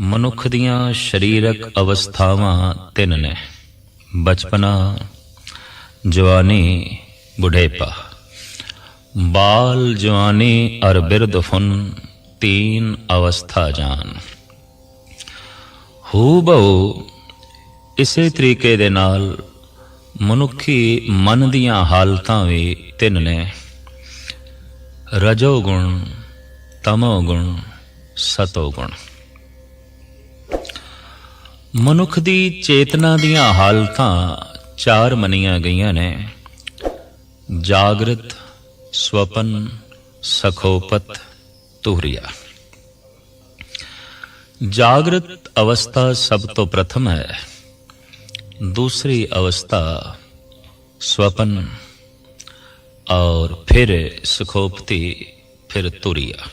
ਮਨੁੱਖ ਦੀਆਂ ਸਰੀਰਕ ਅਵਸਥਾਵਾਂ ਤਿੰਨ ਨੇ। ਬਚਪਨਾ, ਜਵਾਨੀ, ਬੁਢੇਪਾ। ਬਾਲ, ਜਵਾਨੀ ਅਰ ਬਿਰਧ ਫੁਨ, ਤੀਨ ਅਵਸਥਾ ਜਾਨ। ਹੂ ਇਸੇ ਤਰੀਕੇ ਦੇ ਨਾਲ ਮਨੁੱਖੀ ਮਨ ਦੀਆਂ ਹਾਲਤਾਂ ਵੀ ਤਿੰਨ ਨੇ। ਰਜੋ ਗੁਣ ਤਮੋ ਗੁਣ ਸਤੋ ਗੁਣ ਮਨੁੱਖ ਦੀ ਚੇਤਨਾ ਦੀਆਂ ਹਾਲਤਾਂ ਚਾਰ ਮੰਨੀਆਂ ਗਈਆਂ ਨੇ ਜਾਗਰਤ ਸਵਪਨ ਸਖੋਪਤ ਤੁਹਰੀਆ ਜਾਗਰਤ ਅਵਸਥਾ ਸਭ ਤੋਂ ਪ੍ਰਥਮ ਹੈ दूसरी अवस्था स्वपन और फिर ਸੁਖੋਪਤੀ ਫਿਰ ਤੁਰੀਆ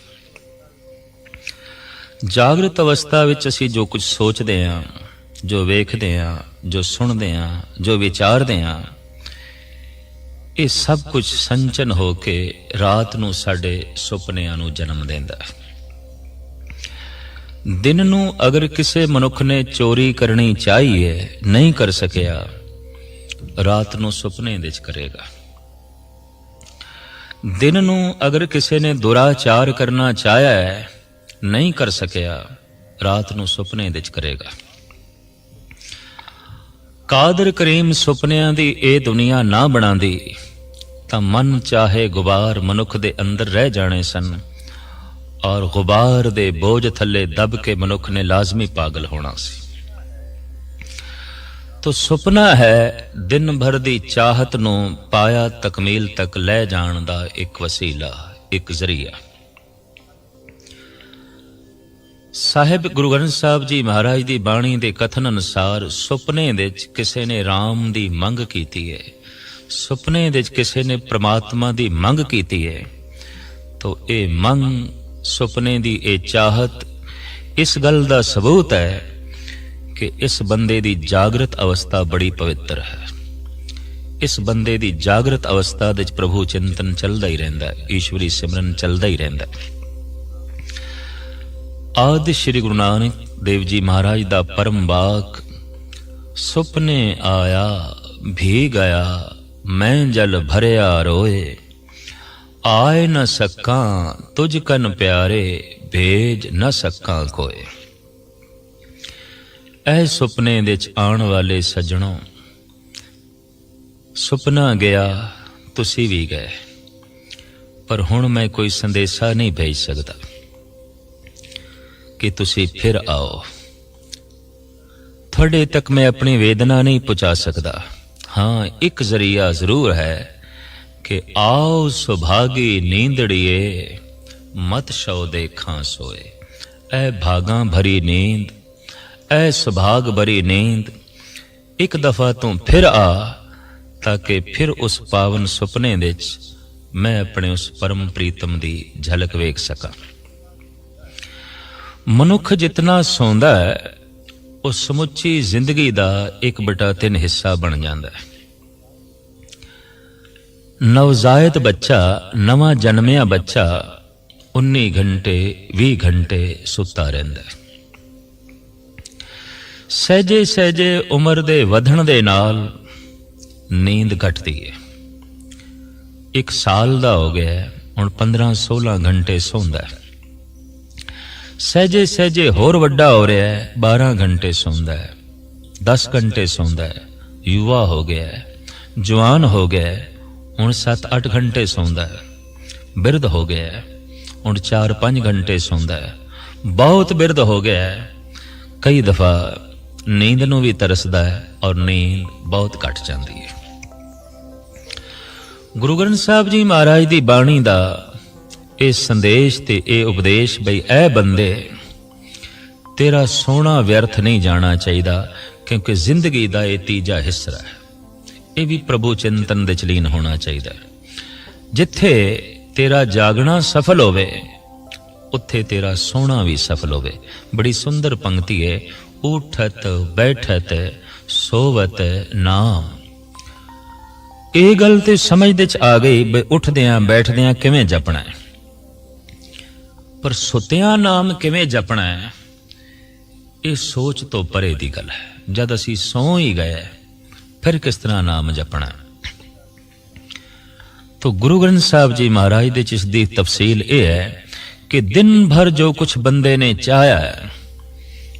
ਜਾਗਰਤ ਅਵਸਥਾ ਵਿੱਚ ਅਸੀਂ ਜੋ ਕੁਝ ਸੋਚਦੇ ਹਾਂ ਜੋ ਵੇਖਦੇ ਹਾਂ ਜੋ ਸੁਣਦੇ ਹਾਂ ਜੋ ਵਿਚਾਰਦੇ ਹਾਂ ਇਹ ਸਭ ਕੁਝ ਸੰਚਨ ਹੋ ਕੇ ਰਾਤ ਨੂੰ ਸਾਡੇ ਸੁਪਨਿਆਂ ਨੂੰ ਜਨਮ ਦਿੰਦਾ ਹੈ। ਦਿਨ ਨੂੰ ਅਗਰ ਕਿਸੇ ਮਨੁੱਖ ਨੇ ਚੋਰੀ ਕਰਨੀ ਚਾਹੀਏ, ਨਹੀਂ ਕਰ ਸਕਿਆ, ਰਾਤ ਨੂੰ ਸੁਪਨੇ ਵਿੱਚ ਕਰੇਗਾ। ਦਿਨ ਨੂੰ ਅਗਰ ਕਿਸੇ ਨੇ ਦੁਰਾਚਾਰ ਕਰਨਾ ਚਾਹਿਆ ਨਹੀਂ ਕਰ ਸਕਿਆ, ਰਾਤ ਨੂੰ ਸੁਪਨੇ ਵਿੱਚ ਕਰੇਗਾ। ਕਾਦਰ ਕਰੀਮ ਸੁਪਨਿਆਂ ਦੀ ਇਹ ਦੁਨੀਆ ਨਾ ਬਣਾਉਂਦੀ, ਤਾਂ ਮਨ ਚਾਹੇ ਗੁਬਾਰ ਮਨੁੱਖ ਦੇ ਅੰਦਰ ਰਹਿ ਜਾਣੇ ਸਨ, ਔਰ ਗੁਬਾਰ ਦੇ ਬੋਝ ਥੱਲੇ ਦਬ ਕੇ ਮਨੁੱਖ ਨੇ ਲਾਜ਼ਮੀ ਪਾਗਲ ਹੋਣਾ ਸੀ। ਤੋ ਸੁਪਨਾ ਹੈ, ਦਿਨ ਭਰ ਦੀ ਚਾਹਤ ਨੂੰ ਪਾਇਆ ਤਕਮੀਲ ਤੱਕ ਲੈ ਜਾਣ ਦਾ ਇੱਕ ਵਸੀਲਾ, ਇੱਕ ਜ਼ਰੀਆ। ਸਾਹਿਬ ਗੁਰੂ ਗ੍ਰੰਥ ਸਾਹਿਬ ਜੀ ਮਹਾਰਾਜ ਦੀ ਬਾਣੀ ਦੇ ਕਥਨ ਅਨੁਸਾਰ ਸੁਪਨੇ ਵਿੱਚ ਕਿਸੇ ਨੇ RAM ਦੀ ਮੰਗ ਕੀਤੀ ਹੈ ਸੁਪਨੇ ਵਿੱਚ ਕਿਸੇ ਨੇ ਪ੍ਰਮਾਤਮਾ ਦੀ ਮੰਗ ਕੀਤੀ ਹੈ ਤੋ ਇਹ ਮੰਗ, ਸੁਪਨੇ ਦੀ ਇਹ ਚਾਹਤ, ਇਸ ਗੱਲ ਦਾ ਸਬੂਤ ਹੈ ਕਿ ਇਸ ਬੰਦੇ ਦੀ ਜਾਗਰਤ ਅਵਸਥਾ ਬੜੀ ਪਵਿੱਤਰ ਹੈ। ਇਸ ਬੰਦੇ ਦੀ ਜਾਗਰਤ ਅਵਸਥਾ ਵਿੱਚ ਪ੍ਰਭੂ ਚਿੰਤਨ ਚੱਲਦਾ ਹੀ ਰਹਿੰਦਾ ਹੈ, ਈਸ਼ਵਰੀ ਸਿਮਰਨ ਚੱਲਦਾ ਹੀ ਰਹਿੰਦਾ ਹੈ। ਆਦਿ ਸ੍ਰੀ ਗੁਰੂ ਨਾਨਕ ਦੇਵ ਜੀ ਮਹਾਰਾਜ ਦਾ ਪਰਮ ਬਾਕ ਸੁਪਨੇ ਆਇਆ ਭੀ ਗਿਆ ਮੈਂ ਜਲ ਭਰਿਆ ਰੋਏ। ਆਏ ਨ ਸਕਾਂ ਤੁਝ ਕਨ ਪਿਆਰੇ, ਭੇਜ ਨ ਸਕਾਂ ਕੋਏ। ਇਹ ਸੁਪਨੇ ਵਿੱਚ ਆਉਣ ਵਾਲੇ ਸੱਜਣੋ, ਸੁਪਨਾ ਗਿਆ, ਤੁਸੀਂ ਵੀ ਗਏ। ਪਰ ਹੁਣ ਮੈਂ ਕੋਈ ਸੰਦੇਸ਼ਾ ਨਹੀਂ ਭੇਜ ਸਕਦਾ। ਕਿ ਤੁਸੀਂ ਫਿਰ ਆਓ। ਤੁਹਾਡੇ ਤੱਕ ਮੈਂ ਆਪਣੀ ਵੇਦਨਾ ਨਹੀਂ ਪਹੁੰਚਾ ਸਕਦਾ। ਹਾਂ, ਇੱਕ ਜ਼ਰੀਆ ਜ਼ਰੂਰ ਹੈ ਕਿ ਆਓ ਸੁਭਾਗੀ ਨੀਂਦੜੀਏ, ਮਤ ਸ਼ਉ ਦੇਖਾਂ ਸੋਏ। ਐ ਭਾਗਾਂ ਭਰੀ ਨੀਂਦ, ਐ ਸੁਭਾਗ ਭਰੀ ਨੀਂਦ। ਇੱਕ ਦਫਾ ਤੂੰ ਫਿਰ ਆ, ਤਾਂ ਕਿ ਫਿਰ ਉਸ ਪਾਵਨ ਸੁਪਨੇ ਵਿੱਚ ਮੈਂ ਆਪਣੇ ਉਸ ਪਰਮ ਪ੍ਰੀਤਮ ਦੀ ਝਲਕ ਵੇਖ ਸਕਾਂ। ਮਨੁੱਖ ਜਿਤਨਾ ਸੌਂਦਾ ਹੈ, ਉਹ ਸਮੁੱਚੀ ਜ਼ਿੰਦਗੀ ਦਾ 1/3 ਹਿੱਸਾ ਬਣ ਜਾਂਦਾ ਹੈ। ਨਵਜ਼ਾਇਦ ਬੱਚਾ, ਨਵਾਂ ਜਨਮਿਆ ਬੱਚਾ 19 ਘੰਟੇ 20 ਘੰਟੇ ਸੁੱਤਾ ਰਹਿੰਦਾ ਹੈ। ਸਹਜੇ ਸਹਜੇ ਉਮਰ ਦੇ ਵਧਣ ਦੇ ਨਾਲ ਨੀਂਦ ਘਟਦੀ ਹੈ। ਇੱਕ ਸਾਲ ਦਾ ਹੋ ਗਿਆ ਹੁਣ 15 16 ਘੰਟੇ ਸੌਂਦਾ ਹੈ। ਸਹਜੇ ਸਹਜੇ ਹੋਰ ਵੱਡਾ ਹੋ ਰਿਹਾ ਹੈ 12 ਘੰਟੇ ਸੌਂਦਾ ਹੈ 10 ਘੰਟੇ ਸੌਂਦਾ ਹੈ, ਯੁਵਾ ਹੋ ਗਿਆ ਹੈ, ਜਵਾਨ ਹੋ ਗਿਆ ਹੈ, ਹੁਣ 7-8 ਘੰਟੇ ਸੌਂਦਾ ਹੈ, ਬਿਰਧ ਹੋ ਗਿਆ ਹੈ, ਹੁਣ 4-5 ਘੰਟੇ ਸੌਂਦਾ ਹੈ, ਬਹੁਤ ਬਿਰਧ ਹੋ ਗਿਆ ਹੈ, ਕਈ ਦਫਾ ਨੀਂਦ ਨੂੰ ਵੀ ਤਰਸਦਾ ਹੈ ਔਰ ਨੀਂਦ ਬਹੁਤ ਘਟ ਜਾਂਦੀ ਹੈ। ਗੁਰੂ ਗ੍ਰੰਥ ਸਾਹਿਬ ਜੀ ਮਹਾਰਾਜ ਦੀ ਬਾਣੀ ਦਾ ਇਹ ਸੰਦੇਸ਼ ਤੇ ਇਹ ਉਪਦੇਸ਼ ਬਈ ਐ ਬੰਦੇ, ਤੇਰਾ ਸੋਹਣਾ ਵਿਅਰਥ ਨਹੀਂ ਜਾਣਾ ਚਾਹੀਦਾ, ਕਿਉਂਕਿ ਜ਼ਿੰਦਗੀ ਦਾ ਇਹ ਤੀਜਾ ਹਿੱਸਾ ਹੈ। ਇਹ ਵੀ ਪ੍ਰਭੂ ਚਿੰਤਨ ਦੇ ਚਲੀਨ ਹੋਣਾ ਚਾਹੀਦਾ ਜਿੱਥੇ ਤੇਰਾ ਜਾਗਣਾ ਸਫਲ ਹੋਵੇ, ਉੱਥੇ ਤੇਰਾ ਸੋਹਣਾ ਵੀ ਸਫਲ ਹੋਵੇ। ਬੜੀ ਸੁੰਦਰ ਪੰਕਤੀ ਹੈ, ਉਠਤ, ਬੈਠਤ, ਸੋਵਤ ਨਾਮ। ਇਹ ਗੱਲ ਤੇ ਸਮਝ ਦੇ ਚ ਆ ਗਈ ਬਈ ਉੱਠਦਿਆਂ, ਬੈਠਦਿਆਂ ਕਿਵੇਂ ਜਪਣਾ ਹੈ? ਪਰ ਸੁੱਤਿਆਂ ਨਾਮ ਕਿਵੇਂ ਜਪਣਾ ਹੈ? ਇਹ ਸੋਚ ਤੋਂ ਪਰੇ ਦੀ ਗੱਲ ਹੈ। ਜਦ ਅਸੀਂ ਸੌਂ ਹੀ ਗਏ, ਫਿਰ ਕਿਸ ਤਰ੍ਹਾਂ ਨਾਮ ਜਪਣਾ ਤੋ ਗੁਰੂ ਗ੍ਰੰਥ ਸਾਹਿਬ ਜੀ ਮਹਾਰਾਜ ਦੇ ਚ ਇਸ ਦੀ ਤਫਸੀਲ ਇਹ ਹੈ ਕਿ ਦਿਨ ਭਰ ਜੋ ਕੁਝ ਬੰਦੇ ਨੇ ਚਾਹਿਆ ਹੈ,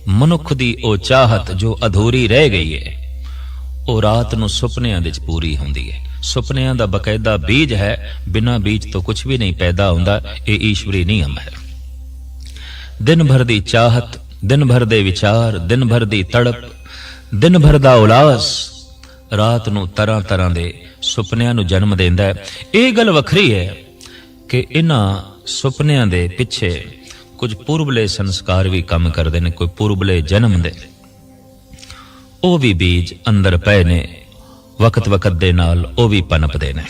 ਮਨੁੱਖ ਦੀ ਉਹ ਚਾਹਤ ਜੋ ਅਧੂਰੀ ਰਹਿ ਗਈ ਹੈ, ਉਹ ਰਾਤ ਨੂੰ ਸੁਪਨਿਆਂ ਵਿੱਚ ਪੂਰੀ ਹੁੰਦੀ ਹੈ। ਸੁਪਨਿਆਂ ਦਾ ਬਕਾਇਦਾ ਬੀਜ ਹੈ, ਬਿਨਾਂ ਬੀਜ ਤੋਂ ਕੁਝ ਵੀ ਨਹੀਂ ਪੈਦਾ ਹੁੰਦਾ, ਇਹ ਈਸ਼ਵਰੀ ਨਿਯਮ ਹੈ। ਦਿਨ ਭਰ ਦੀ ਚਾਹਤ ਦਿਨ ਭਰ ਦੇ ਵਿਚਾਰ ਦਿਨ ਭਰ ਦੀ ਤੜਪ ਦਿਨ ਭਰ ਦਾ ਉਲਾਸ, ਰਾਤ ਨੂੰ ਤਰ੍ਹਾਂ ਤਰ੍ਹਾਂ ਦੇ ਸੁਪਨਿਆਂ ਨੂੰ ਜਨਮ ਦਿੰਦਾ ਹੈ। ਇਹ ਗੱਲ ਵੱਖਰੀ ਹੈ ਕਿ ਇਹਨਾਂ ਸੁਪਨਿਆਂ ਦੇ ਪਿੱਛੇ ਕੁਝ ਪੂਰਬਲੇ ਸੰਸਕਾਰ ਵੀ ਕੰਮ ਕਰਦੇ ਨੇ, ਕੋਈ ਪੂਰਬਲੇ ਜਨਮ ਦੇ। ਉਹ ਵੀ ਬੀਜ ਅੰਦਰ ਪਏ ਨੇ, ਵਕਤ ਵਕਤ ਦੇ ਨਾਲ ਉਹ ਵੀ ਪਨਪਦੇ ਨੇ।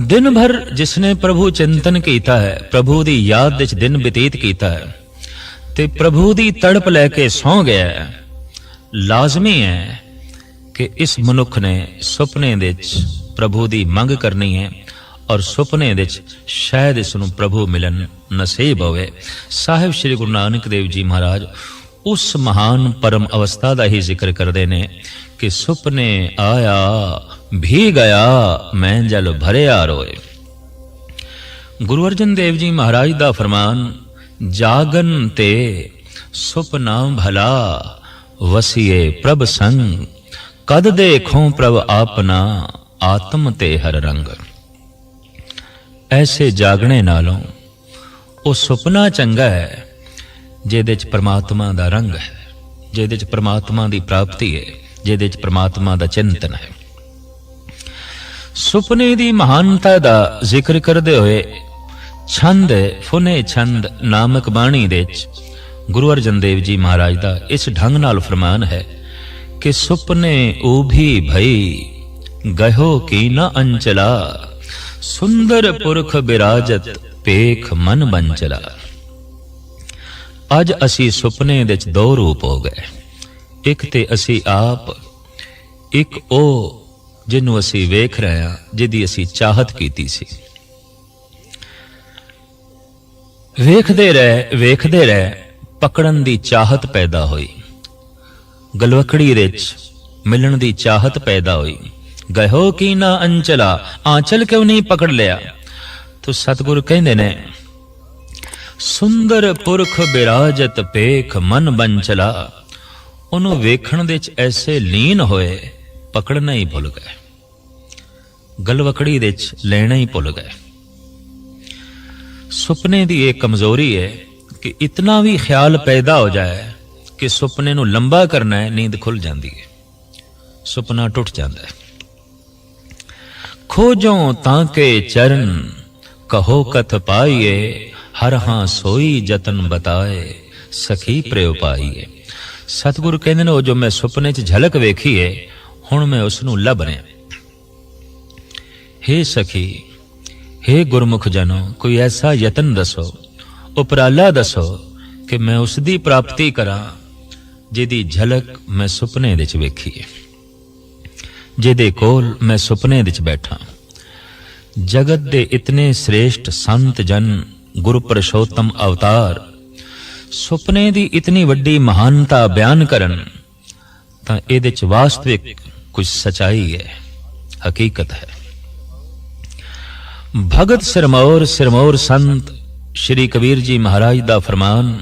ਦਿਨ ਭਰ ਜਿਸਨੇ ਪ੍ਰਭੂ ਚਿੰਤਨ ਕੀਤਾ ਹੈ, ਪ੍ਰਭੂ ਦੀ ਯਾਦ ਵਿੱਚ ਦਿਨ ਬਤੀਤ ਕੀਤਾ ਹੈ ਤੇ ਪ੍ਰਭੂ ਦੀ ਤੜਪ ਲੈ ਕੇ ਸੌਂ ਗਿਆ ਹੈ। ਲਾਜ਼ਮੀ ਹੈ ਕਿ ਇਸ ਮਨੁੱਖ ਨੇ ਸੁਪਨੇ ਵਿੱਚ ਪ੍ਰਭੂ ਦੀ ਮੰਗ ਕਰਨੀ ਹੈ ਔਰ ਸੁਪਨੇ ਵਿੱਚ ਸ਼ਾਇਦ ਇਸ ਨੂੰ ਪ੍ਰਭੂ ਮਿਲਣ ਨਸੀਬ ਹੋਵੇ। ਸਾਹਿਬ ਸ੍ਰੀ ਗੁਰੂ ਨਾਨਕ ਦੇਵ ਜੀ ਮਹਾਰਾਜ ਉਸ ਮਹਾਨ ਪਰਮ ਅਵਸਥਾ ਦਾ ਹੀ ਜ਼ਿਕਰ ਕਰਦੇ ਨੇ ਕਿ ਸੁਪਨੇ ਆਇਆ ਵੀ ਗਿਆ, ਮੈਂ ਜਲ ਭਰਿਆ ਰੋਏ। ਗੁਰੂ ਅਰਜਨ ਦੇਵ ਜੀ ਮਹਾਰਾਜ ਦਾ ਫਰਮਾਨ, ਜਾਗਨ ਤੇ ਸੁਪਨਾ ਭਲਾ, ਵਸੀਏ ਪ੍ਰਭ ਸੰਗ, ਕਦ ਦੇਖੋਂ ਪ੍ਰਭ ਆਪਣਾ, ਆਤਮ ਤੇ ਹਰ ਰੰਗ। ਐਸੇ ਜਾਗਣੇ ਨਾਲੋਂ ਉਹ ਸੁਪਨਾ ਚੰਗਾ ਹੈ, ਜਿਹਦੇ ਚ ਪ੍ਰਮਾਤਮਾ ਦਾ ਰੰਗ ਹੈ, ਜਿਹਦੇ ਚ ਪ੍ਰਮਾਤਮਾ ਦੀ ਪ੍ਰਾਪਤੀ ਹੈ, ਜਿਹਦੇ ਚ ਪ੍ਰਮਾਤਮਾ ਦਾ ਚਿੰਤਨ ਹੈ। ਸੁਪਨੇ ਦੀ ਮਹਾਨਤਾ ਦਾ ਜ਼ਿਕਰ ਕਰਦੇ ਹੋਏ, ਛੰਦ ਫੁਨੇ ਛੰਦ ਨਾਮਕ ਬਾਣੀ ਦੇ ਵਿੱਚ ਗੁਰੂ ਅਰਜਨ ਦੇਵ ਜੀ ਮਹਾਰਾਜ ਦਾ ਇਸ ਢੰਗ ਨਾਲ ਫਰਮਾਨ ਹੈ ਕਿ ਸੁਪਨੇ ਉਭੀ ਭਈ ਗਇਓ ਕੀ ਨ ਅੰਚਲਾ, ਸੁੰਦਰ ਪੁਰਖ ਬਿਰਾਜਤ ਪੇਖ ਮਨ ਬੰਚਲਾ। ਅੱਜ ਅਸੀਂ ਸੁਪਨੇ ਦੇ ਵਿੱਚ ਦੋ ਰੂਪ ਹੋ ਗਏ। ਇੱਕ ਤੇ ਅਸੀਂ ਆਪ, ਇੱਕ ਉਹ ਜਿਹਨੂੰ ਅਸੀਂ ਵੇਖ ਰਹੇ ਹਾਂ, ਜਿਹਦੀ ਅਸੀਂ ਚਾਹਤ ਕੀਤੀ ਸੀ। ਵੇਖਦੇ ਰਹੇ ਵੇਖਦੇ ਰਹੇ, ਪਕੜਨ ਦੀ ਚਾਹਤ ਪੈਦਾ ਹੋਈ। ਗਲਵਕੜੀ ਵਿੱਚ ਮਿਲਣ ਦੀ ਚਾਹਤ ਪੈਦਾ ਹੋਈ। ਗਇਓ ਕੀ ਨਾ ਅੰਚਲਾ ਆਂਚਲ ਕਿਉਂ ਨਹੀਂ ਪਕੜ ਲਿਆ? ਤੋ ਸਤਿਗੁਰ ਕਹਿੰਦੇ ਨੇ, ਸੁੰਦਰ ਪੁਰਖ ਬਿਰਾਜਤ ਪੇਖ ਮਨ ਬੰਚਲਾ। ਉਹਨੂੰ ਵੇਖਣ ਦੇ ਵਿੱਚ ਐਸੇ ਲੀਨ ਹੋਏ ਪਕੜਨਾ ਹੀ ਭੁੱਲ ਗਏ। ਗਲਵਕੜੀ ਦੇ ਵਿੱਚ ਲੈਣਾ ਹੀ ਭੁੱਲ ਗਏ। ਸੁਪਨੇ ਦੀ ਇਹ ਕਮਜ਼ੋਰੀ ਹੈ ਕਿ ਇਤਨਾ ਵੀ ਖਿਆਲ ਪੈਦਾ ਹੋ ਜਾਏ ਕਿ ਸੁਪਨੇ ਨੂੰ ਲੰਬਾ ਕਰਨਾ ਹੈ, ਨੀਂਦ ਖੁੱਲ ਜਾਂਦੀ ਹੈ। ਸੁਪਨਾ ਟੁੱਟ ਜਾਂਦਾ ਹੈ। ਖੋਜੋਂ ਤਾਂ ਕੇ ਚਰਨ, ਕਹੋ ਕਥ ਪਾਈਏ, ਹਰ ਹਾਂ ਸੋਈ ਜਤਨ ਬਤਾਏ, ਸਖੀ ਪ੍ਰਯੋ ਪਾਈਏ। ਸਤਿਗੁਰੂ ਕਹਿੰਦੇ ਨੇ, ਉਹ ਜੋ ਮੈਂ ਸੁਪਨੇ 'ਚ ਝਲਕ ਵੇਖੀ ਏ ਹੁਣ ਮੈਂ ਉਸ ਨੂੰ ਲੱਭ ਰਿਹਾ। ਹੇ ਸਖੀ, ਹੇ ਗੁਰਮੁਖ ਜਨੋ, ਕੋਈ ਐਸਾ ਯਤਨ ਦੱਸੋ, ਉਪਰਾਲਾ ਦੱਸੋ ਕਿ ਮੈਂ ਉਸ ਦੀ ਪ੍ਰਾਪਤੀ ਕਰਾਂ, ਜਿਹਦੀ ਝਲਕ ਮੈਂ ਸੁਪਨੇ ਵਿੱਚ ਵੇਖੀ ਏ ਜਿਹਦੇ ਕੋਲ ਮੈਂ ਸੁਪਨੇ ਵਿੱਚ ਬੈਠਾ। ਜਗਤ ਦੇ ਇਤਨੇ ਸ੍ਰੇਸ਼ਟ ਸੰਤ ਜਨ, ਗੁਰੂ ਪ੍ਰਸ਼ੋਤਮ ਅਵਤਾਰ, ਸੁਪਨੇ ਦੀ ਇਤਨੀ ਵੱਡੀ ਮਹਾਨਤਾ ਬਿਆਨ ਕਰਨ, ਤਾਂ ਇਹਦੇ ਚ ਵਾਸਤਵਿਕ ਕੁਝ ਸਚਾਈ ਹੈ ਹਕੀਕਤ ਹੈ ਭਗਤ ਸਿਰਮੌਰ ਸਿਰਮੌਰ ਸੰਤ ਸ਼੍ਰੀ ਕਬੀਰ ਜੀ ਮਹਾਰਾਜ ਦਾ ਫਰਮਾਨ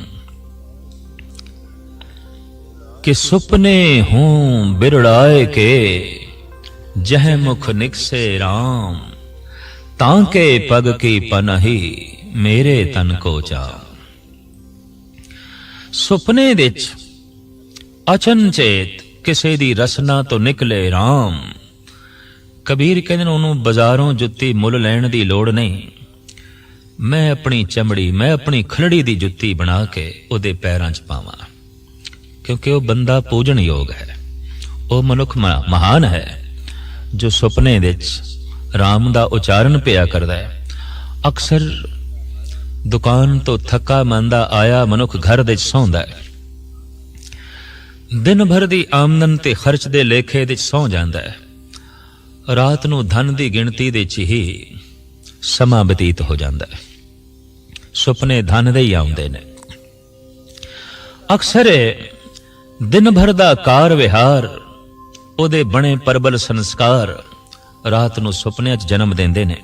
ਕਿ ਸੁਪਨੇ ਹੂੰ ਬਿਰੜਾਏ ਕੇ ਜਹ ਮੁਖ ਨਿਕਸੇ RAM ਤਾਂ ਕੇ ਪਗ ਕੀ ਪਨਹੀ ਮੇਰੇ ਤਨ ਕੋ ਚਾ ਸੁਪਨੇ ਵਿੱਚ ਅਚਨਚੇਤ ਕਿਸੇ ਦੀ ਰਸਨਾ ਤੋਂ ਨਿਕਲੇ ਰਾਮ। ਕਬੀਰ ਕਹਿੰਦੇ ਨੇ ਉਹਨੂੰ ਬਾਜ਼ਾਰੋਂ ਜੁੱਤੀ ਮੁੱਲ ਲੈਣ ਦੀ ਲੋੜ ਨਹੀਂ। ਮੈਂ ਆਪਣੀ ਚਮੜੀ, ਮੈਂ ਆਪਣੀ ਖਲੜੀ ਦੀ ਜੁੱਤੀ ਬਣਾ ਕੇ ਉਹਦੇ ਪੈਰਾਂ 'ਚ ਪਾਵਾਂ। ਕਿਉਂਕਿ ਉਹ ਬੰਦਾ ਪੂਜਣ ਯੋਗ ਹੈ। ਉਹ ਮਨੁੱਖ ਮਹਾਨ ਹੈ, ਜੋ ਸੁਪਨੇ ਵਿੱਚ ਰਾਮ ਦਾ ਉਚਾਰਨ ਪਿਆ ਕਰਦਾ ਹੈ। ਅਕਸਰ ਦੁਕਾਨ ਤੋਂ ਥੱਕਾ ਮੰਦਾ ਆਇਆ ਮਨੁੱਖ ਘਰ ਦੇ ਵਿੱਚ ਸੌਂਦਾ ਹੈ। ਦਿਨ ਭਰ ਦੀ ਆਮਦਨ ਤੇ ਖਰਚ ਦੇ ਲੇਖੇ ਵਿੱਚ ਸੌਂ ਜਾਂਦਾ ਹੈ। ਰਾਤ ਨੂੰ ਧਨ ਦੀ ਗਿਣਤੀ ਦੇ ਚ ਹੀ ਸਮਾਂ ਬਤੀਤ ਹੋ ਜਾਂਦਾ ਹੈ। ਸੁਪਨੇ ਧਨ ਦੇ ਹੀ ਆਉਂਦੇ ਨੇ। ਅਕਸਰ ਦਿਨ ਭਰ ਦਾ ਕਾਰ ਵਿਹਾਰ, ਉਹਦੇ ਬਣੇ ਪਰਬਲ ਸੰਸਕਾਰ ਰਾਤ ਨੂੰ ਸੁਪਨਿਆਂ 'ਚ ਜਨਮ ਦਿੰਦੇ ਨੇ।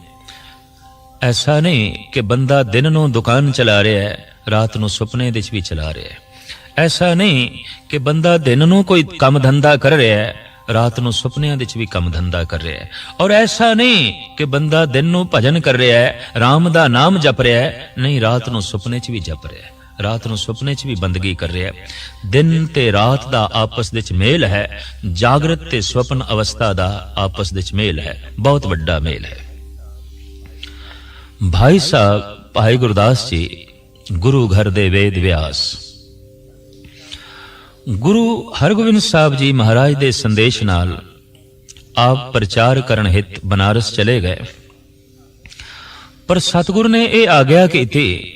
ਐਸਾ ਨਹੀਂ ਕਿ ਬੰਦਾ ਦਿਨ ਨੂੰ ਦੁਕਾਨ ਚਲਾ ਰਿਹਾ ਹੈ, ਰਾਤ ਨੂੰ ਸੁਪਨੇ ਦੇ ਵਿੱਚ ਵੀ ਚਲਾ ਰਿਹਾ ਹੈ। ਐਸਾ ਨਹੀਂ ਕਿ ਬੰਦਾ ਦਿਨ ਨੂੰ ਕੋਈ ਕੰਮ ਧੰਦਾ ਕਰ ਰਿਹਾ ਹੈ, ਰਾਤ ਨੂੰ ਸੁਪਨਿਆਂ ਦੇ ਵਿੱਚ ਵੀ ਕੰਮ ਧੰਦਾ ਕਰ ਰਿਹਾ ਹੈ। ਔਰ ਐਸਾ ਨਹੀਂ ਕਿ ਬੰਦਾ ਦਿਨ ਨੂੰ ਭਜਨ ਕਰ ਰਿਹਾ ਹੈ RAM ਦਾ ਨਾਮ ਜਪ ਰਿਹਾ ਹੈ, ਨਹੀਂ, ਰਾਤ ਨੂੰ ਸੁਪਨੇ 'ਚ ਵੀ ਜਪ ਰਿਹਾ ਹੈ। ਰਾਤ ਨੂੰ ਸੁਪਨੇ 'ਚ ਵੀ ਬੰਦਗੀ ਕਰ ਰਿਹਾ ਹੈ। ਦਿਨ ਤੇ ਰਾਤ ਦਾ ਆਪਸ ਵਿੱਚ ਮੇਲ ਹੈ, ਜਾਗਰਤ ਤੇ ਸੁਪਨ ਅਵਸਥਾ ਦਾ ਆਪਸ ਵਿੱਚ ਮੇਲ ਹੈ। ਬਹੁਤ ਵੱਡਾ ਮੇਲ ਹੈ। ਭਾਈ ਸਾਹਿਬ, ਭਾਈ ਗੁਰਦਾਸ ਜੀ, ਗੁਰੂ ਘਰ ਦੇ ਵੇਦ ਵਿਆਸ। ਗੁਰੂ ਹਰਗੋਬਿੰਦ ਸਾਹਿਬ ਜੀ ਮਹਾਰਾਜ ਦੇ ਸੰਦੇਸ਼ ਨਾਲ ਆਪ ਪ੍ਰਚਾਰ ਕਰਨ ਹਿਤ ਬਨਾਰਸ ਚਲੇ ਗਏ। ਪਰ ਸਤਿਗੁਰ ਨੇ ਇਹ ਆਗਿਆ ਕੀਤੀ,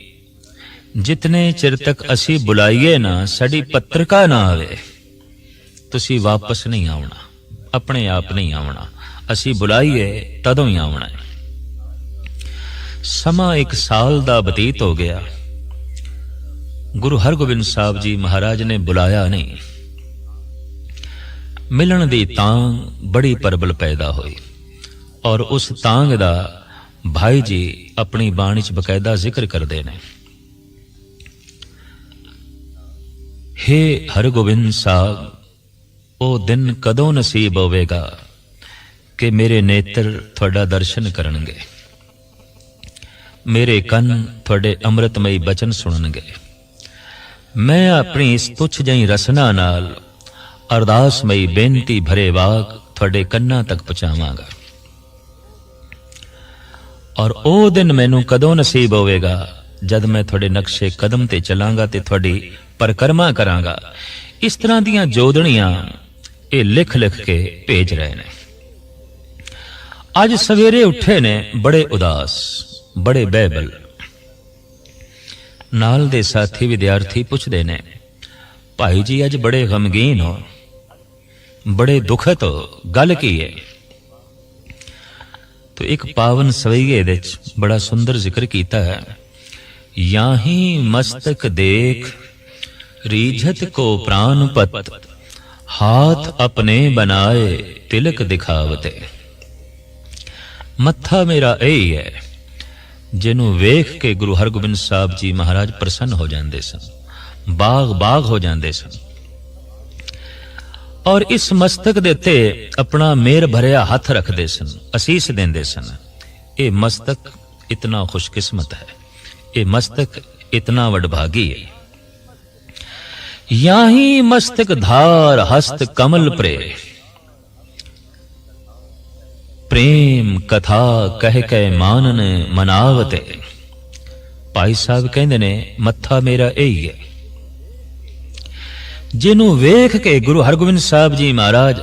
ਜਿਤਨੇ ਚਿਰ ਤੱਕ ਅਸੀਂ ਬੁਲਾਈਏ ਨਾ, ਸਾਡੀ ਪੱਤਰਕਾ ਨਾ ਆਵੇ, ਤੁਸੀਂ ਵਾਪਸ ਨਹੀਂ ਆਉਣਾ, ਆਪਣੇ ਆਪ ਨਹੀਂ ਆਉਣਾ, ਅਸੀਂ ਬੁਲਾਈਏ ਤਦੋਂ ਹੀ ਆਉਣਾ ਸਮਾਂ ਇੱਕ ਸਾਲ ਦਾ ਬਤੀਤ ਹੋ ਗਿਆ। ਗੁਰੂ ਹਰਗੋਬਿੰਦ ਸਾਹਿਬ ਜੀ ਮਹਾਰਾਜ ਨੇ ਬੁਲਾਇਆ ਨਹੀਂ ਮਿਲਣ ਦੀ ਤਾਂਗ ਬੜੀ ਪਰਬਲ ਪੈਦਾ ਹੋਈ ਔਰ ਉਸ ਤਾਂਗ ਦਾ ਭਾਈ ਜੀ ਆਪਣੀ ਬਾਣੀ 'ਚ ਬਕਾਇਦਾ ਜ਼ਿਕਰ ਕਰਦੇ ਨੇ। ਹੇ ਹਰਗੋਬਿੰਦ ਸਾਹਿਬ, ਉਹ ਦਿਨ ਕਦੋਂ ਨਸੀਬ ਹੋਵੇਗਾ ਕਿ ਮੇਰੇ ਨੇਤਰ ਤੁਹਾਡਾ ਦਰਸ਼ਨ ਕਰਨਗੇ? ਮੇਰੇ ਕੰਨ ਤੁਹਾਡੇ ਅੰਮ੍ਰਿਤਮਈ ਬਚਨ ਸੁਣਨਗੇ। ਮੈਂ ਆਪਣੀ ਇਸ ਤੁੱਛ ਜਿਹੀ ਰਸਨਾ ਨਾਲ ਅਰਦਾਸਮਈ ਬੇਨਤੀ ਭਰੇ ਵਾਕ ਤੁਹਾਡੇ ਕੰਨਾਂ ਤੱਕ ਪਹੁੰਚਾਵਾਂਗਾ। ਔਰ ਉਹ ਦਿਨ ਮੈਨੂੰ ਕਦੋਂ ਨਸੀਬ ਹੋਵੇਗਾ, ਜਦ ਮੈਂ ਤੁਹਾਡੇ ਨਕਸ਼ੇ ਕਦਮ ਤੇ ਚੱਲਾਂਗਾ ਤੇ ਤੁਹਾਡੀ ਪਰਕਰਮਾ ਕਰਾਂਗਾ। ਇਸ ਤਰ੍ਹਾਂ ਦੀਆਂ ਜੋਦਣੀਆਂ ਇਹ ਲਿਖ ਲਿਖ ਕੇ ਭੇਜ ਰਹੇ ਨੇ। ਅੱਜ ਸਵੇਰੇ ਉੱਠੇ ਨੇ ਬੜੇ ਉਦਾਸ, ਬੜੇ ਬਹਿਬਲ। ਨਾਲ ਦੇ ਸਾਥੀ ਵਿਦਿਆਰਥੀ ਪੁੱਛਦੇ ਨੇ, ਭਾਈ ਜੀ, ਅੱਜ ਬੜੇ ਗਮਗੀਨ ਹੋ। ਬੜੇ ਦੁਖਤ ਹੋ। ਗੱਲ ਕੀ ਹੈ ਤੋ ਇੱਕ ਪਾਵਨ ਸਵਈਏ ਦੇ ਵਿੱਚ ਬੜਾ ਸੁੰਦਰ ਜ਼ਿਕਰ ਕੀਤਾ ਹੈ। ਯਾਹੀ ਮਸਤਕ ਦੇਖ, ਰੀਝਤ ਕੋ ਪ੍ਰਾਨ ਪਤ, ਹਾਥ ਆਪਣੇ ਬਣਾਏ ਤਿਲਕ ਦਿਖਾਵਤੇ। ਮੱਥਾ ਮੇਰਾ ਇਹ ਹੈ ਜਿਹਨੂੰ ਵੇਖ ਕੇ ਗੁਰੂ ਹਰਗੋਬਿੰਦ ਸਾਹਿਬ ਜੀ ਮਹਾਰਾਜ ਪ੍ਰਸੰਨ ਹੋ ਜਾਂਦੇ ਸਨ, ਬਾਗ ਬਾਗ ਹੋ ਜਾਂਦੇ ਸਨ। ਔਰ ਇਸ ਮਸਤਕ ਦੇ ਉੱਤੇ ਆਪਣਾ ਮੇਰ ਭਰਿਆ ਹੱਥ ਰੱਖਦੇ ਸਨ, ਅਸੀਸ ਦਿੰਦੇ ਸਨ, ਇਹ ਮਸਤਕ ਇਤਨਾ ਖੁਸ਼ਕਿਸਮਤ ਹੈ, ਇਹ ਮਸਤਕ ਇਤਨਾ ਵਡਭਾਗੀ ਹੈ। ਯਾਹੀ ਮਸਤਕ ਧਾਰ ਹਸਤ ਕਮਲ ਪ੍ਰੇ ਪ੍ਰੇਮ ਕਥਾ ਕਹਿ ਕੇ ਮਾਨਨ ਮਨਾਵਤੇ। ਭਾਈ ਸਾਹਿਬ ਕਹਿੰਦੇ ਨੇ, ਮੱਥਾ ਮੇਰਾ ਇਹੀ ਹੈ। ਜਿਹਨੂੰ ਵੇਖ ਕੇ ਗੁਰੂ ਹਰਗੋਬਿੰਦ ਸਾਹਿਬ ਜੀ ਮਹਾਰਾਜ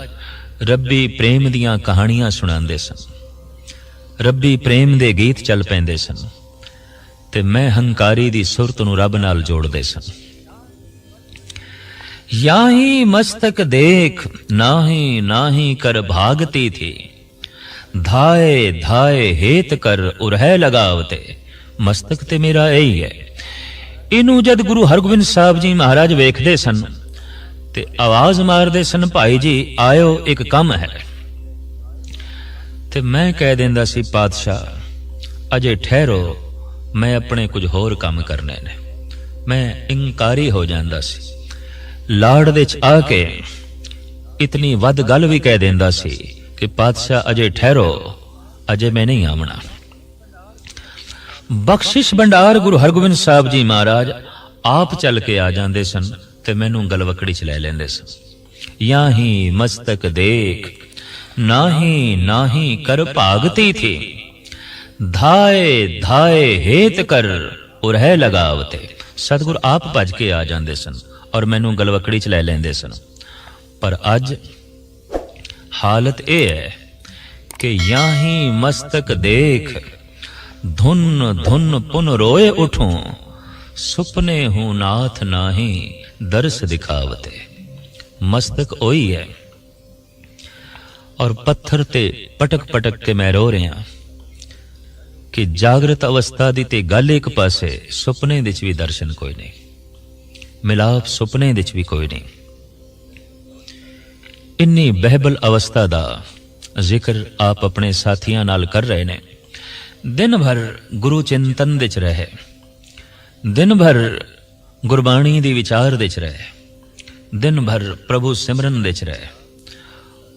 ਰੱਬੀ ਪ੍ਰੇਮ ਦੀਆਂ ਕਹਾਣੀਆਂ ਸੁਣਾਉਂਦੇ ਸਨ, ਰੱਬੀ ਪ੍ਰੇਮ ਦੇ ਗੀਤ ਚੱਲ ਪੈਂਦੇ ਸਨ ਤੇ ਮੈਂ ਹੰਕਾਰੀ ਦੀ ਸੁਰਤ ਨੂੰ ਰੱਬ ਨਾਲ ਜੋੜਦੇ ਸਨ। ਯਾਹੀ ਮਸਤਕ ਦੇਖ, ਨਾਹੀ ਨਾਹੀ ਕਰ ਭਾਗਤੀ ਥੀ। ਧਾਏ ਧਾਏ, ਹੇਤ ਕਰ ਉਰਹਿ ਲਗਾਵਤੇ। ਮਸਤਕ ਤੇ ਮੇਰਾ ਇਹੀ ਹੈ। ਇਹਨੂੰ ਜਦ ਗੁਰੂ ਹਰਗੋਬਿੰਦ ਸਾਹਿਬ ਜੀ ਮਹਾਰਾਜ ਵੇਖਦੇ ਸਨ, ਤੇ ਆਵਾਜ਼ ਮਾਰਦੇ ਸਨ, ਭਾਈ ਜੀ, ਆਇਓ, ਇੱਕ ਕੰਮ ਹੈ। ਤੇ ਮੈਂ ਕਹਿ ਦਿੰਦਾ ਸੀ, ਪਾਤਸ਼ਾਹ, ਅਜੇ ਠਹਿਰੋ, ਮੈਂ ਆਪਣੇ ਕੁਝ ਹੋਰ ਕੰਮ ਕਰਨੇ ਨੇ। ਮੈਂ ਇਨਕਾਰੀ ਹੋ ਜਾਂਦਾ ਸੀ। ਲਾੜ ਦੇ ਚ ਆ ਕੇ ਇਤਨੀ ਵੱਧ ਗੱਲ ਵੀ ਕਹਿ ਦਿੰਦਾ ਸੀ ਕਿ ਪਾਤਸ਼ਾਹ ਅਜੇ ਠਹਿਰੋ, ਅਜੇ ਮੈਂ ਨਹੀਂ ਆਵਣਾ। ਬਖਸ਼ਿਸ਼ ਭੰਡਾਰ ਗੁਰੂ ਹਰਗੋਬਿੰਦ ਸਾਹਿਬ ਜੀ ਮਹਾਰਾਜ, ਆਪ ਚੱਲ ਕੇ ਆ ਜਾਂਦੇ ਸਨ ਤੇ ਮੈਨੂੰ ਗਲਵਕੜੀ ਚ ਲੈ ਲੈਂਦੇ ਸਨ। ਯਾਹੀ ਮਸਤਕ ਦੇਖ, ਨਾਹੀ ਨਾਹੀ ਕਰ ਭਾਗਤੀ ਥੀ। ਧਾਏ ਧਾਏ ਹੇਤ ਕਰ ਉਰਹਿ ਲਗਾਵਤੇ। ਸਤਿਗੁਰ ਆਪ ਭੱਜ ਕੇ ਆ ਜਾਂਦੇ ਸਨ ਔਰ ਮੈਨੂੰ ਗਲਵਕੜੀ ਚ ਲੈ ਲੈਂਦੇ ਸਨ। ਪਰ ਅੱਜ ਹਾਲਤ ਇਹ ਹੈ ਕਿ ਯਾਹੀ ਮਸਤਕ ਦੇਖ, ਧੁਨ ਧੁਨ ਪੁਨ ਰੋਏ ਉਠੋ, ਸੁਪਨੇ ਹੂੰ ਨਾਥ ਨਾਹੀ ਦਰਸ ਦਿਖਾਵਤੇ। ਮਸਤਕ ਉਹੀ ਹੈ। ਔਰ ਪੱਥਰ ਤੇ ਪਟਕ ਪਟਕ ਕੇ ਮੈਂ ਰੋ ਰਿਹਾ ਕਿ ਜਾਗਰਤ ਅਵਸਥਾ ਦੀ ਤੇ ਗੱਲ ਇੱਕ ਪਾਸੇ ਸੁਪਨੇ ਵਿੱਚ ਵੀ ਦਰਸ਼ਨ ਕੋਈ ਨਹੀਂ। ਮਿਲਾਪ ਸੁਪਨੇ ਵਿੱਚ ਵੀ ਕੋਈ ਨਹੀਂ। ਇੰਨੀ ਬਹਿਬਲ ਅਵਸਥਾ ਦਾ ਜ਼ਿਕਰ ਆਪ ਆਪਣੇ ਸਾਥੀਆਂ ਨਾਲ ਕਰ ਰਹੇ ਨੇ। ਦਿਨ ਭਰ ਗੁਰੂ ਚਿੰਤਨ ਵਿੱਚ ਰਹੇ। ਦਿਨ ਭਰ ਗੁਰਬਾਣੀ ਦੀ ਵਿਚਾਰ ਵਿੱਚ ਰਹੇ। ਦਿਨ ਭਰ ਪ੍ਰਭੂ ਸਿਮਰਨ ਵਿੱਚ ਰਹੇ।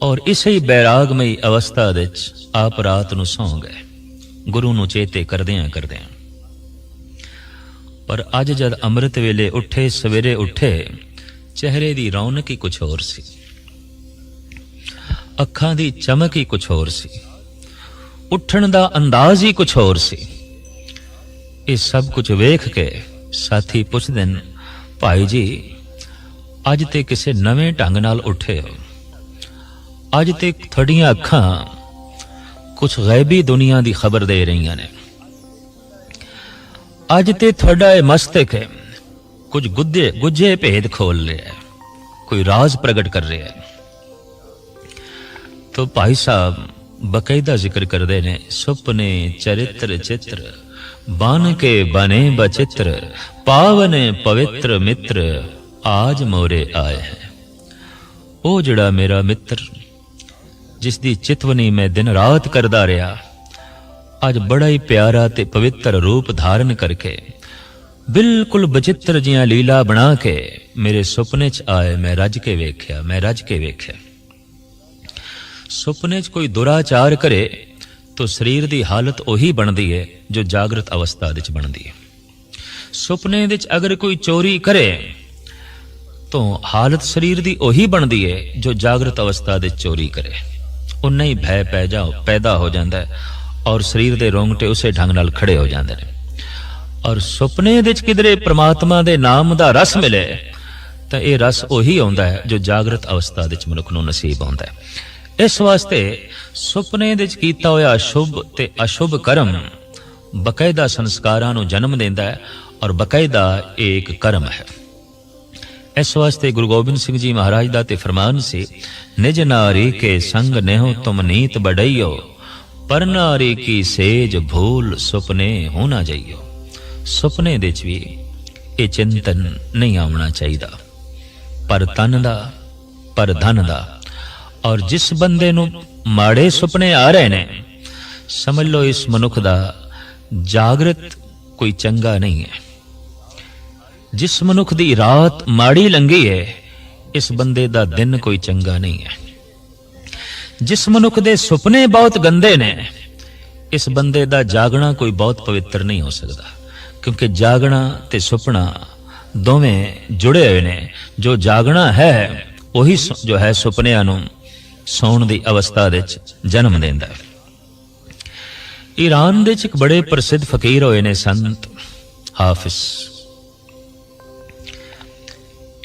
ਔਰ ਇਸੇ ਹੀ ਬੈਰਾਗਮਈ ਅਵਸਥਾ ਵਿੱਚ ਆਪ ਰਾਤ ਨੂੰ ਸੌਂ ਗਏ। ਗੁਰੂ ਨੂੰ ਚੇਤੇ ਕਰਦਿਆਂ ਕਰਦਿਆਂ। ਪਰ ਅੱਜ ਜਦ ਅੰਮ੍ਰਿਤ ਵੇਲੇ ਉੱਠੇ, ਸਵੇਰੇ ਉੱਠੇ, ਚਿਹਰੇ ਦੀ ਰੌਣਕ ਹੀ ਕੁਝ ਹੋਰ ਸੀ। ਅੱਖਾਂ ਦੀ ਚਮਕ ਹੀ ਕੁਝ ਹੋਰ ਸੀ। ਉੱਠਣ ਦਾ ਅੰਦਾਜ਼ ਹੀ ਕੁਝ ਹੋਰ ਸੀ। ਇਹ ਸਭ ਕੁਝ ਵੇਖ ਕੇ ਸਾਥੀ ਪੁੱਛਦੇ ਨੇ, ਭਾਈ ਜੀ, ਅੱਜ ਤੇ ਕਿਸੇ ਨਵੇਂ ਢੰਗ ਨਾਲ ਉੱਠੇ ਹੋ। ਅੱਜ ਤੇ ਤੁਹਾਡੀਆਂ ਅੱਖਾਂ ਕੁਝ ਗੈਬੀ ਦੁਨੀਆ ਦੀ ਖਬਰ ਦੇ ਰਹੀਆਂ ਨੇ। ਅੱਜ ਤੇ ਤੁਹਾਡਾ ਇਹ ਮਸਤਕ ਹੈ ਕੁਝ ਗੁੱਦੇ, ਗੁੱਝੇ ਭੇਦ ਖੋਲ ਰਿਹਾ ਹੈ। ਕੋਈ ਰਾਜ਼ ਪ੍ਰਗਟ ਕਰ ਰਿਹਾ ਹੈ। ਤੋ ਭਾਈ ਸਾਹਿਬ ਬਕਾਇਦਾ ਜ਼ਿਕਰ ਕਰਦੇ ਨੇ ਸੁਪਨੇ ਚਰਿੱਤਰ ਚਿੱਤਰ ਬਨ ਕੇ ਬਨੇ ਬਚਿੱਤਰ ਪਾਵਨ ਪਵਿੱਤਰ ਮਿੱਤਰ ਆਜ ਮੋਰੇ ਆਏ ਹੈ ਉਹ ਜਿਹੜਾ ਮੇਰਾ ਮਿੱਤਰ ਜਿਸ ਦੀ ਚਿਤਵਨੀ ਮੈਂ ਦਿਨ ਰਾਤ ਕਰਦਾ ਰਿਹਾ ਅੱਜ ਬੜਾ ਹੀ ਪਿਆਰਾ ਤੇ ਪਵਿੱਤਰ ਰੂਪ ਧਾਰਨ ਕਰਕੇ ਬਿਲਕੁਲ ਬਚਿੱਤਰ ਜੀਆਂ ਲੀਲਾ ਬਣਾ ਕੇ ਮੇਰੇ ਸੁਪਨੇ 'ਚ ਆਏ ਮੈਂ ਰੱਜ ਕੇ ਵੇਖਿਆ ਮੈਂ ਰੱਜ ਕੇ ਵੇਖਿਆ ਸੁਪਨੇ 'ਚ ਕੋਈ ਦੁਰਾਚਾਰ ਕਰੇ, ਤਾਂ ਸਰੀਰ ਦੀ ਹਾਲਤ ਉਹੀ ਬਣਦੀ ਹੈ ਜੋ ਜਾਗਰਤ ਅਵਸਥਾ ਵਿੱਚ ਬਣਦੀ ਹੈ ਸੁਪਨੇ ਵਿੱਚ ਅਗਰ ਕੋਈ ਚੋਰੀ ਕਰੇ, ਤਾਂ ਹਾਲਤ ਸਰੀਰ ਦੀ ਉਹੀ ਬਣਦੀ ਹੈ ਜੋ ਜਾਗਰਤ ਅਵਸਥਾ ਵਿੱਚ ਚੋਰੀ ਕਰੇ। ਉਨਾ ਹੀ ਭੈ ਪੈ ਜਾ, ਪੈਦਾ ਹੋ ਜਾਂਦਾ ਹੈ ਔਰ ਸਰੀਰ ਦੇ ਰੋਂਗਟੇ ਉਸੇ ਢੰਗ ਨਾਲ ਖੜੇ ਹੋ ਜਾਂਦੇ ਨੇ। ਔਰ ਸੁਪਨੇ ਵਿੱਚ ਕਿਧਰੇ ਪ੍ਰਮਾਤਮਾ ਦੇ ਨਾਮ ਦਾ ਰਸ ਮਿਲੇ, ਤਾਂ ਇਹ ਰਸ ਉਹੀ ਆਉਂਦਾ ਹੈ ਜੋ ਜਾਗਰਤ ਅਵਸਥਾ ਵਿੱਚ ਮਨੁੱਖ ਨੂੰ ਨਸੀਬ ਹੁੰਦਾ ਹੈ ਇਸ ਵਾਸਤੇ ਸੁਪਨੇ ਵਿੱਚ ਕੀਤਾ ਹੋਇਆ ਸ਼ੁਭ ਤੇ ਅਸ਼ੁਭ ਕਰਮ ਬਕਾਇਦਾ ਸੰਸਕਾਰਾਂ ਨੂੰ ਜਨਮ ਦਿੰਦਾ ਹੈ ਔਰ ਬਕਾਇਦਾ ਇਹ ਇੱਕ ਕਰਮ ਹੈ। ਇਸ ਵਾਸਤੇ ਗੁਰੂ ਗੋਬਿੰਦ ਸਿੰਘ ਜੀ ਮਹਾਰਾਜ ਦਾ ਤੇ ਫਰਮਾਨ ਸੀ, ਨਿਜ ਨਾਰੀ ਕੇ ਸੰਗ ਨਹਿਓ ਤੁਮ ਨੀਤ ਬੜਈਓ ਪਰ ਨਾਰੀ ਕੀ ਸੇਜ ਭੂਲ ਸੁਪਨੇ ਹੋ ਨਾ ਜਾਈਓ। ਸੁਪਨੇ ਦੇ ਚ ਵੀ ਇਹ ਚਿੰਤਨ ਨਹੀਂ ਆਉਣਾ ਚਾਹੀਦਾ। ਪਰ ਤਨ ਦਾ, ਪਰ ਧਨ ਦਾ ਔਰ ਜਿਸ ਬੰਦੇ ਨੂੰ ਮਾੜੇ ਸੁਪਨੇ ਆ ਰਹੇ ਨੇ, ਸਮਝ ਲਓ ਇਸ ਮਨੁੱਖ ਦਾ ਜਾਗਰਤ ਕੋਈ ਚੰਗਾ ਨਹੀਂ ਹੈ। ਜਿਸ ਮਨੁੱਖ ਦੀ ਰਾਤ ਮਾੜੀ ਲੰਗੀ ਹੈ, ਇਸ ਬੰਦੇ ਦਾ ਦਿਨ ਕੋਈ ਚੰਗਾ ਨਹੀਂ ਹੈ। ਜਿਸ ਮਨੁੱਖ ਦੇ ਸੁਪਨੇ ਬਹੁਤ ਗੰਦੇ ਨੇ, ਇਸ ਬੰਦੇ ਦਾ ਜਾਗਣਾ ਕੋਈ ਬਹੁਤ ਪਵਿੱਤਰ ਨਹੀਂ ਹੋ ਸਕਦਾ, ਕਿਉਂਕਿ ਜਾਗਣਾ ਤੇ ਸੁਪਨਾ ਦੋਵੇਂ ਜੁੜੇ ਹੋਏ ਨੇ। ਜੋ ਜਾਗਣਾ ਹੈ, ਉਹੀ ਜੋ ਹੈ ਸੁਪਨਿਆਂ ਨੂੰ ਸੌਣ ਦੀ ਅਵਸਥਾ ਵਿੱਚ ਜਨਮ ਦਿੰਦਾ ਹੈ। ਈਰਾਨ ਦੇ ਵਿੱਚ ਇੱਕ ਬੜੇ ਪ੍ਰਸਿੱਧ ਫਕੀਰ ਹੋਏ ਨੇ ਸੰਤ ਹਾਫਿਜ਼।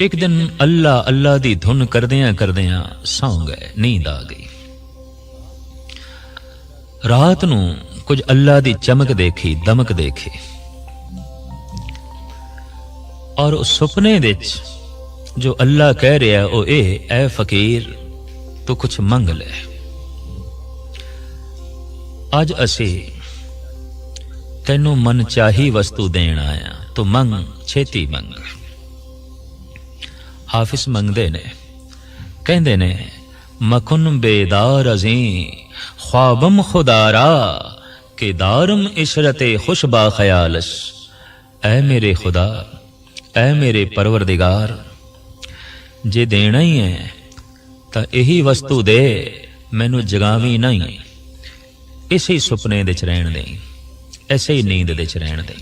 ਇੱਕ ਦਿਨ ਅੱਲਾ ਅੱਲਾ ਦੀ ਧੁਨ ਕਰਦਿਆਂ ਕਰਦਿਆਂ ਸੌਂ ਗਏ, ਨੀਂਦ ਆ ਗਈ। ਰਾਤ ਨੂੰ ਕੁਝ ਅੱਲਾ ਦੀ ਚਮਕ ਦੇਖੀ, ਦਮਕ ਦੇਖੀ। ਔਰ ਉਸ ਸੁਪਨੇ ਵਿੱਚ ਜੋ ਅੱਲਾ ਕਹਿ ਰਿਹਾ ਉਹ ਇਹ, ਐ ਫਕੀਰ ਤੂੰ ਕੁਝ ਮੰਗ ਲੈ ਅੱਜ ਅਸੀਂ ਤੈਨੂੰ ਮਨ ਚਾਹੀ ਵਸਤੂ ਦੇਣ ਆਇਆ ਤੂੰ ਮੰਗ ਛੇਤੀ ਮੰਗ ਹਾਫਿਜ਼ ਮੰਗਦੇ ਨੇ ਕਹਿੰਦੇ ਨੇ ਮਕੁਨ ਬੇਦਾਰ ਅਜ਼ੀ ख्वाबम खुदारा के दारम इशरते खुशबा खयालश ऐ मेरे खुदा ऐ मेरे परवरदिगार ਜੇ ਦੇਣਾ ਹੀ ਹੈ ਤਾਂ ਇਹੀ ਵਸਤੂ ਦੇ, ਮੈਨੂੰ ਜਗਾਵੀ ਨਹੀਂ। ਇਸੇ ਹੀ ਸੁਪਨੇ ਦੇ ਚ ਰਹਿਣ ਦੇ ਐਸੇ ਹੀ ਨੀਂਦ ਦੇ ਚ ਰਹਿਣ ਦੇ।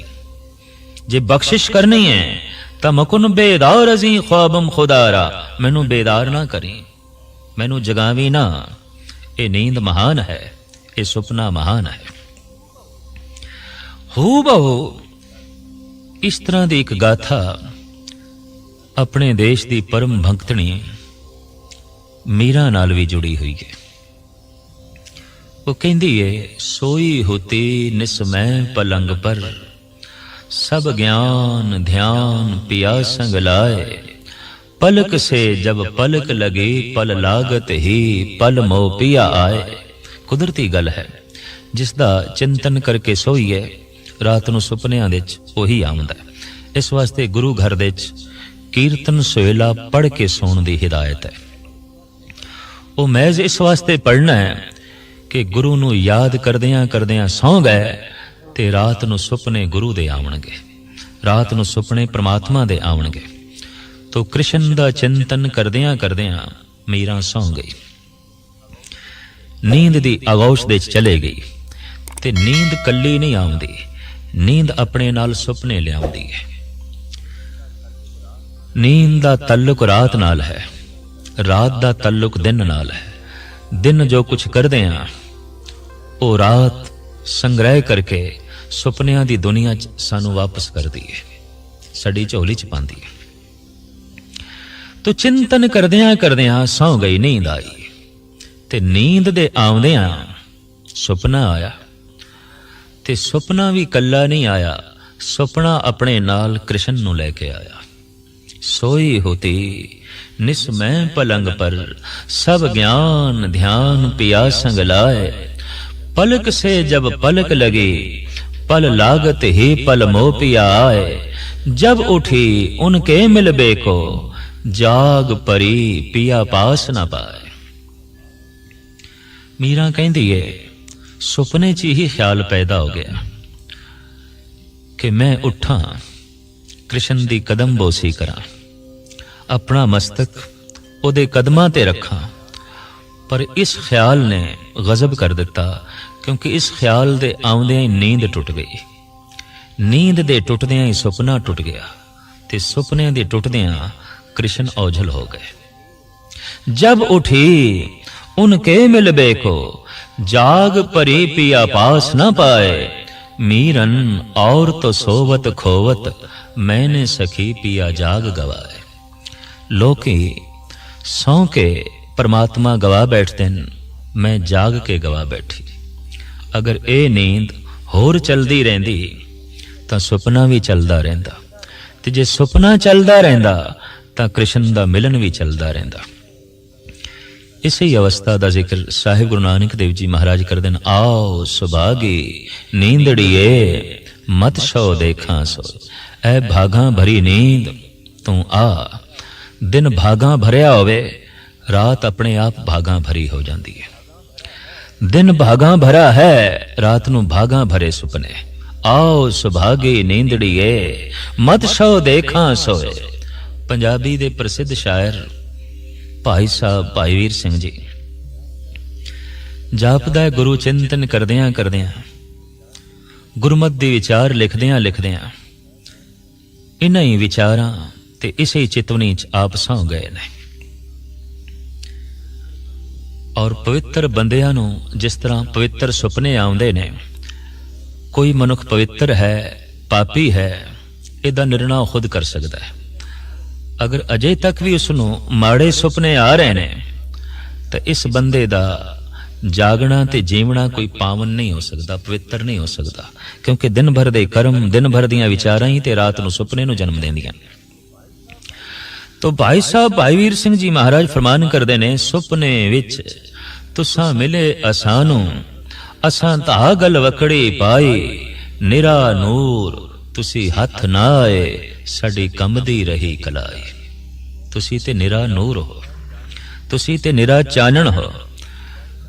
ਜੇ ਬਖਸ਼ਿਸ਼ ਕਰਨੀ ਹੈ, ਤਾਂ ਮਕਨ ਬੇਦਾਰ ਅਜ਼ੀ ਖੁਆਬਮ ਖੁਦਾਰਾ, ਮੈਨੂੰ ਬੇਦਾਰ ਨਾ ਕਰੀ। ਮੈਨੂੰ ਜਗਾਵੀ ਨਾ। ਇਹ ਨੀਂਦ ਮਹਾਨ ਹੈ, ਇਹ ਸੁਪਨਾ ਮਹਾਨ ਹੈ। ਹੂ ਬਹੁ ਇਸ ਤਰ੍ਹਾਂ ਦੀ ਇੱਕ ਗਾਥਾ ਆਪਣੇ ਦੇਸ਼ ਦੀ ਪਰਮ ਭੰਗਤਣੀ ਮੀਰਾ ਨਾਲ ਵੀ ਜੁੜੀ ਹੋਈ ਹੈ ਉਹ ਕਹਿੰਦੀ ਏ ਸੋਈ ਹੋਤੀ ਨਿਸਮੈ ਪਲੰਗ ਪਰ ਸਭ ਗਿਆਨ ਧਿਆਨ ਪਿਆ ਸੰਗ ਲਾਏ पलक से जब पलक लगे पल लागत ही पल मोह पिया आए ਕੁਦਰਤੀ ਗੱਲ ਹੈ ਜਿਸ ਦਾ ਚਿੰਤਨ ਕਰਕੇ ਸੋਈਏ ਰਾਤ ਨੂੰ ਸੁਪਨਿਆਂ ਵਿੱਚ ਉਹੀ ਆਉਂਦਾ ਹੈ ਇਸ ਵਾਸਤੇ ਗੁਰੂ ਘਰ ਦੇ ਵਿੱਚ ਕੀਰਤਨ ਸੋਹਿਲਾ ਪੜ੍ਹ ਕੇ ਸੌਣ ਦੀ ਹਿਦਾਇਤ ਹੈ ਉਹ ਮਹਿਜ਼ ਇਸ ਵਾਸਤੇ ਪੜ੍ਹਨਾ ਹੈ ਕਿ ਗੁਰੂ ਨੂੰ ਯਾਦ ਕਰਦਿਆਂ ਕਰਦਿਆਂ ਸੌਂ ਗਏ ਤੇ ਰਾਤ ਨੂੰ ਸੁਪਨੇ ਗੁਰੂ ਦੇ ਆਉਣਗੇ ਰਾਤ ਨੂੰ ਸੁਪਨੇ ਪ੍ਰਮਾਤਮਾ ਦੇ ਆਉਣਗੇ ਤੋ ਕ੍ਰਿਸ਼ਨ ਦਾ ਚਿੰਤਨ ਕਰਦਿਆਂ ਕਰਦਿਆਂ ਮੀਰਾ ਸੌਂ ਗਈ। ਨੀਂਦ ਦੀ ਆਗੋਸ਼ ਦੇ ਚਲੇ ਗਈ ਤੇ ਨੀਂਦ ਕੱਲੀ ਨਹੀਂ ਆਉਂਦੀ, ਨੀਂਦ ਆਪਣੇ ਨਾਲ ਸੁਪਨੇ ਲਿਆਉਂਦੀ ਹੈ। ਨੀਂਦ ਦਾ ਤਾਲੁਕ ਰਾਤ ਨਾਲ ਹੈ। ਰਾਤ ਦਾ ਤਾਲੁਕ ਦਿਨ ਨਾਲ ਹੈ। ਦਿਨ ਜੋ ਕੁਛ ਕਰਦੇ ਆ, ਉਹ ਰਾਤ ਸੰਗ੍ਰਹਿ ਕਰਕੇ ਸੁਪਨਿਆਂ ਦੀ ਦੁਨੀਆ 'ਚ ਸਾਨੂੰ ਵਾਪਸ ਕਰਦੀ ਹੈ ਸੜੀ ਝੋਲੀ 'ਚ ਪਾਉਂਦੀ ਹੈ ਤੋ ਚਿੰਤਨ ਕਰਦਿਆਂ ਕਰਦਿਆਂ ਸੌ ਗਈ ਨੀਂਦ ਆਈ, ਤੇ ਨੀਂਦ ਦੇ ਆਉਂਦਿਆਂ ਸੁਪਨਾ ਆਇਆ। ਤੇ ਸੁਪਨਾ ਵੀ ਕੱਲਾ ਨਹੀਂ ਆਇਆ, ਸੁਪਨਾ ਆਪਣੇ ਨਾਲ ਕ੍ਰਿਸ਼ਨ ਨੂੰ ਲੈ ਕੇ ਆਇਆ। ਸੋਈ ਹੋਤੀ निस्मय पलंग पर सब ज्ञान ध्यान पिया संग लाए पलक से जब पलक लगी पल लागत ही पल मोह पिया आए जब उठी उनके मिलबे को जाग परी पिया पास न पाए ਮੀਰਾ ਕਹਿੰਦੀ ਏ ਸੁਪਨੇ 'ਚ ਹੀ ਖਿਆਲ ਪੈਦਾ ਹੋ ਗਿਆ ਕਿ ਮੈਂ ਉੱਠਾਂ ਕ੍ਰਿਸ਼ਨ ਦੀ ਕਦਮ ਬੋਸੀ ਕਰਾਂ ਆਪਣਾ ਮਸਤਕ ਉਹਦੇ ਕਦਮਾਂ ਤੇ ਰੱਖਾਂ। ਪਰ ਇਸ ਖਿਆਲ ਨੇ ਗਜ਼ਬ ਕਰ ਦਿੱਤਾ, ਕਿਉਂਕਿ ਇਸ ਖਿਆਲ ਦੇ ਆਉਂਦਿਆਂ ਹੀ ਨੀਂਦ ਟੁੱਟ ਗਈ। ਨੀਂਦ ਦੇ ਟੁੱਟਦਿਆਂ ਹੀ ਸੁਪਨਾ ਟੁੱਟ ਗਿਆ ਤੇ ਸੁਪਨੇ ਦੇ ਟੁੱਟਦਿਆਂ ਕ੍ਰਿਸ਼ਨ ਔਝਲ ਹੋ ਗਏ। ਜਬ ਉਠੀ ਉਨਕੇ ਮਿਲ ਬੇਕੋ, ਜਾਗ ਪਰੀ ਪੀਆ ਪਾਸ ਨਾ ਪਾਏ, ਮੀਰਨ ਔਰ ਤੋ ਸੋਵਤ ਖੋਵਤ, ਮੈਨੇ ਸਖੀ ਪੀਆ ਜਾਗ ਗਵਾਏ। ਲੋਕੀ ਸੌ ਕੇ ਪਰਮਾਤਮਾ ਗਵਾ ਬੈਠਦੇ ਨੇ ਮੈਂ ਜਾਗ ਕੇ ਗਵਾ ਬੈਠੀ। ਅਗਰ ਇਹ ਨੀਂਦ ਹੋਰ ਚਲਦੀ ਰਹਿੰਦੀ, ਤਾਂ ਸੁਪਨਾ ਵੀ ਚਲਦਾ ਰਹਿੰਦਾ। ਤੇ ਜੇ ਸੁਪਨਾ ਚਲਦਾ ਰਹਿੰਦਾ, ਤਾਂ ਕ੍ਰਿਸ਼ਨ ਦਾ ਮਿਲਨ ਵੀ ਚਲਦਾ ਰਹਿੰਦਾ। ਇਸੇ ਅਵਸਥਾ ਦਾ ਜ਼ਿਕਰ ਸਾਹਿਬ ਗੁਰੂ ਨਾਨਕ ਦੇਵ ਜੀ ਮਹਾਰਾਜ ਕਰਦੇ ਨੇ। ਆਓ ਸੁਭਾਗੀ, ਨੀਂਦੜੀਏ, ਮਤ ਸੋ ਦੇਖਾਂ ਸੋ। ਐ ਭਾਗਾ ਭਰੀ ਨੀਂਦ, ਤੂੰ ਆ। ਦਿਨ ਭਾਗਾਂ ਭਰਿਆ ਹੋਵੇ, ਰਾਤ ਆਪਣੇ ਆਪ ਭਾਗਾਂ ਭਰੀ ਹੋ ਜਾਂਦੀ ਹੈ। ਦਿਨ ਭਾਗਾਂ ਭਰਾ ਹੈ, ਰਾਤ ਨੂੰ ਭਾਗਾਂ ਭਰੇ ਸੁਪਨੇ। ਆਓ ਸੁਭਾਗੀ ਨੀਂਦੜੀਏ ਮਤ ਸੋ ਦੇਖਾਂ ਸੋਏ। ਪੰਜਾਬੀ ਦੇ ਪ੍ਰਸਿੱਧ ਸ਼ਾਇਰ ਭਾਈ ਸਾਹਿਬ ਭਾਈ ਵੀਰ ਸਿੰਘ ਜੀ। ਜਾਪਦਾ ਗੁਰੂ ਚਿੰਤਨ ਕਰਦਿਆਂ ਕਰਦਿਆਂ, ਗੁਰਮਤ ਦੇ ਵਿਚਾਰ ਲਿਖਦਿਆਂ ਲਿਖਦਿਆਂ। ਇਨ੍ਹਾਂ ਹੀ ਵਿਚਾਰਾਂ ਤੇ ਇਸੇ ਚਿਤਵਨੀ ਚ ਆਪ ਸੌ ਗਏ ਨੇ। ਔਰ ਪਵਿੱਤਰ ਬੰਦਿਆਂ ਨੂੰ ਜਿਸ ਤਰ੍ਹਾਂ ਪਵਿੱਤਰ ਸੁਪਨੇ ਆਉਂਦੇ ਨੇ, ਕੋਈ ਮਨੁੱਖ ਪਵਿੱਤਰ ਹੈ, ਪਾਪੀ ਹੈ, ਇਹਦਾ ਨਿਰਣਾ ਖੁਦ ਕਰ ਸਕਦਾ ਹੈ। ਅਗਰ ਅਜੇ ਤੱਕ ਵੀ ਉਸ ਨੂੰ ਮਾੜੇ ਸੁਪਨੇ ਆ ਰਹੇ ਨੇ, ਤਾਂ ਇਸ ਬੰਦੇ ਦਾ ਜਾਗਣਾ ਤੇ ਜੀਵਣਾ ਕੋਈ ਪਾਵਨ ਨਹੀਂ ਹੋ ਸਕਦਾ, ਪਵਿੱਤਰ ਨਹੀਂ ਹੋ ਸਕਦਾ, ਕਿਉਂਕਿ ਦਿਨ ਭਰ ਦੇ ਕਰਮ, ਦਿਨ ਭਰ ਦੀਆਂ ਵਿਚਾਰਾਂ ਹੀ ਤੇ ਰਾਤ ਨੂੰ ਸੁਪਨੇ ਨੂੰ ਜਨਮ ਦਿੰਦੀਆਂ ਨੇ। ਤੋ ਭਾਈ ਸਾਹਿਬ, ਭਾਈ ਵੀਰ ਸਿੰਘ ਜੀ ਮਹਾਰਾਜ ਫਰਮਾਨ ਕਰਦੇ ਨੇ, ਸੁਪਨੇ ਵਿੱਚ ਤੁਸਾਂ ਮਿਲੇ ਅਸਾਂ ਨੂੰ ਅਸਾਂ ਤਾਂ ਗਲ ਵਕੜੀ ਪਾਈ, ਨਿਰਾ ਨੂਰ, ਤੁਸੀਂ ਹੱਥ ਨਾ ਆਏ, ਸਾਡੀ ਕੰਮਦੀ ਰਹੀ ਕਲਾਈ। ਤੁਸੀਂ ਤੇ ਨਿਰਾ ਨੂਰ ਹੋ, ਤੁਸੀਂ ਤੇ ਨਿਰਾ ਚਾਨਣ ਹੋ,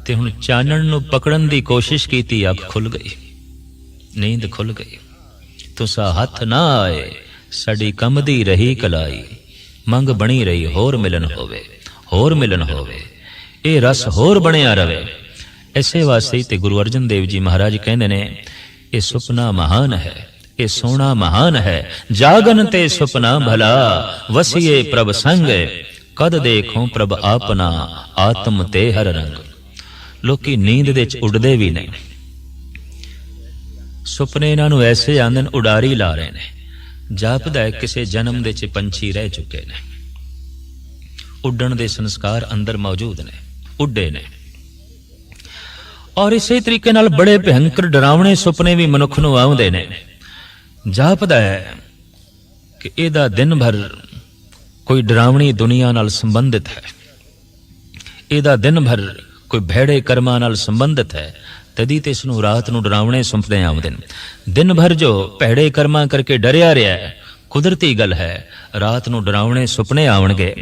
ਤੇ ਹੁਣ ਚਾਨਣ ਨੂੰ ਪਕੜਨ ਦੀ ਕੋਸ਼ਿਸ਼ ਕੀਤੀ ਅੱਖ ਖੁੱਲ ਗਈ, ਨੀਂਦ ਖੁੱਲ ਗਈ। ਤੁਸਾਂ ਹੱਥ ਨਾ ਆਏ, ਸਾਡੀ ਕੰਮਦੀ ਰਹੀ ਕਲਾਈ। ਮੰਗ ਬਣੀ ਰਹੀ, ਹੋਰ ਮਿਲਨ ਹੋਵੇ, ਹੋਰ ਮਿਲਨ ਹੋਵੇ। ਇਹ ਰਸ ਹੋਰ ਬਣਿਆ ਰਵੇ। ਐਸੇ ਵਾਸਤੇ ਤੇ ਗੁਰੂ ਅਰਜਨ ਦੇਵ ਜੀ ਮਹਾਰਾਜ ਕਹਿੰਦੇ ਨੇ, ਇਹ ਸੁਪਨਾ ਮਹਾਨ ਹੈ, ਇਹ ਸੋਹਣਾ ਮਹਾਨ ਹੈ। ਜਾਗਨ ਤੇ ਸੁਪਨਾ ਭਲਾ, ਵਸੀਏ ਪ੍ਰਭ ਸੰਗ, ਕਦ ਦੇਖੋ ਪ੍ਰਭ ਆਪਨਾ ਆਤਮ ਤੇ ਹਰ ਰੰਗ। ਲੋਕੀ ਨੀਂਦ ਦੇ ਵਿੱਚ ਉੱਡਦੇ ਵੀ ਨਹੀਂ ਸੁਪਨੇ ਇਹਨਾਂ ਨੂੰ ਐਸੇ ਆਂਦੇ ਨੇ ਉਡਾਰੀ ਲਾ ਰਹੇ ਨੇ। ਜਾਪਦਾ ਹੈ, ਕਿਸੇ ਜਨਮ ਦੇ ਚ ਪੰਛੀ ਰਹਿ ਚੁੱਕੇ ਨੇ। ਉੱਡਣ ਦੇ ਸੰਸਕਾਰ ਅੰਦਰ ਮੌਜੂਦ ਨੇ, ਉੱਡੇ ਨੇ। ਔਰ ਇਸੇ ਤਰੀਕੇ ਨਾਲ ਬੜੇ ਭਿਆਨਕ ਡਰਾਵਣੇ ਸੁਪਨੇ ਵੀ ਮਨੁੱਖ ਨੂੰ ਆਉਂਦੇ ਨੇ। ਜਾਪਦਾ ਹੈ ਕਿ ਇਹਦਾ ਦਿਨ ਭਰ ਕੋਈ ਡਰਾਵਣੀ ਦੁਨੀਆ ਨਾਲ ਸੰਬੰਧਿਤ ਹੈ। ਇਹਦਾ ਦਿਨ ਭਰ ਕੋਈ ਭੈੜੇ ਕਰਮਾਂ ਨਾਲ ਸੰਬੰਧਿਤ ਹੈ। ਤਦੀ ਤੇ ਇਸ ਨੂੰ ਰਾਤ ਨੂੰ ਡਰਾਵਣੇ ਸੁਪਨੇ ਆਉਂਦੇ ਨੇ ਦਿਨ ਭਰ ਜੋ ਭੈੜੇ ਕਰਮਾਂ ਕਰਕੇ ਡਰਿਆ ਰਿਹਾ ਹੈ, ਕੁਦਰਤੀ ਗੱਲ ਹੈ, ਰਾਤ ਨੂੰ ਡਰਾਵਣੇ ਸੁਪਨੇ ਆਉਣਗੇ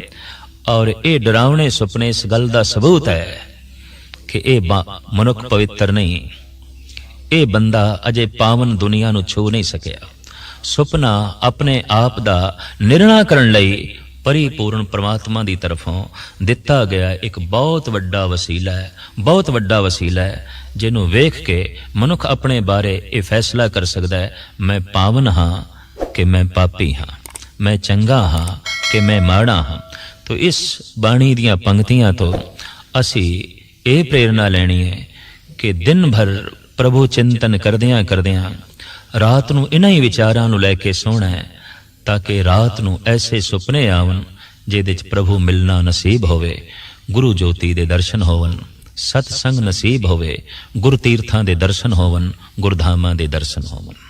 ਔਰ ਇਹ ਡਰਾਵਣੇ ਸੁਪਨੇ ਇਸ ਗੱਲ ਦਾ ਸਬੂਤ ਹੈ ਕਿ ਇਹ ਮਨੁੱਖ ਪਵਿੱਤਰ ਨਹੀਂ। ਇਹ ਬੰਦਾ ਅਜੇ ਪਾਵਨ ਦੁਨੀਆ ਨੂੰ ਛੂ ਨਹੀਂ ਸਕਿਆ। ਸੁਪਨਾ ਆਪਣੇ ਆਪ ਦਾ ਨਿਰਣਾ ਕਰਨ ਲਈ ਪਰਿਪੂਰਨ ਪ੍ਰਮਾਤਮਾ ਦੀ ਤਰਫੋਂ ਦਿੱਤਾ ਗਿਆ ਇੱਕ ਬਹੁਤ ਵੱਡਾ ਵਸੀਲਾ ਹੈ, ਬਹੁਤ ਵੱਡਾ ਵਸੀਲਾ ਹੈ। ਜਿਹਨੂੰ ਵੇਖ ਕੇ ਮਨੁੱਖ ਆਪਣੇ ਬਾਰੇ ਇਹ ਫੈਸਲਾ ਕਰ ਸਕਦਾ ਹੈ, ਮੈਂ ਪਾਵਨ ਹਾਂ ਕਿ ਮੈਂ ਪਾਪੀ ਹਾਂ, ਮੈਂ ਚੰਗਾ ਹਾਂ ਕਿ ਮੈਂ ਮਾੜਾ ਹਾਂ। ਤੋ ਇਸ ਬਾਣੀ ਦੀਆਂ ਪੰਕਤੀਆਂ ਤੋਂ ਅਸੀਂ ਇਹ ਪ੍ਰੇਰਣਾ ਲੈਣੀ ਹੈ ਕਿ ਦਿਨ ਭਰ ਪ੍ਰਭੂ ਚਿੰਤਨ ਕਰਦਿਆਂ ਕਰਦਿਆਂ ਰਾਤ ਨੂੰ ਇਹਨਾਂ ਹੀ ਵਿਚਾਰਾਂ ਨੂੰ ਲੈ ਕੇ ਸੋਣਾ ਹੈ, ਤਾਂ ਕਿ ਰਾਤ ਨੂੰ ਐਸੇ ਸੁਪਨੇ ਆਵਣ ਜਿਹਦੇ ਚ ਪ੍ਰਭੂ ਮਿਲਣਾ ਨਸੀਬ ਹੋਵੇ, ਗੁਰੂ ਜੋਤੀ ਦੇ ਦਰਸ਼ਨ ਹੋਵਣ। ਸਤ ਸੰਗ ਨਸੀਬ ਹੋਵੇ ਗੁਰ ਤੀਰਥਾਂ ਦੇ ਦਰਸ਼ਨ ਹੋਵਨ ਗੁਰਧਾਮਾਂ ਦੇ ਦਰਸ਼ਨ ਹੋਵਨ।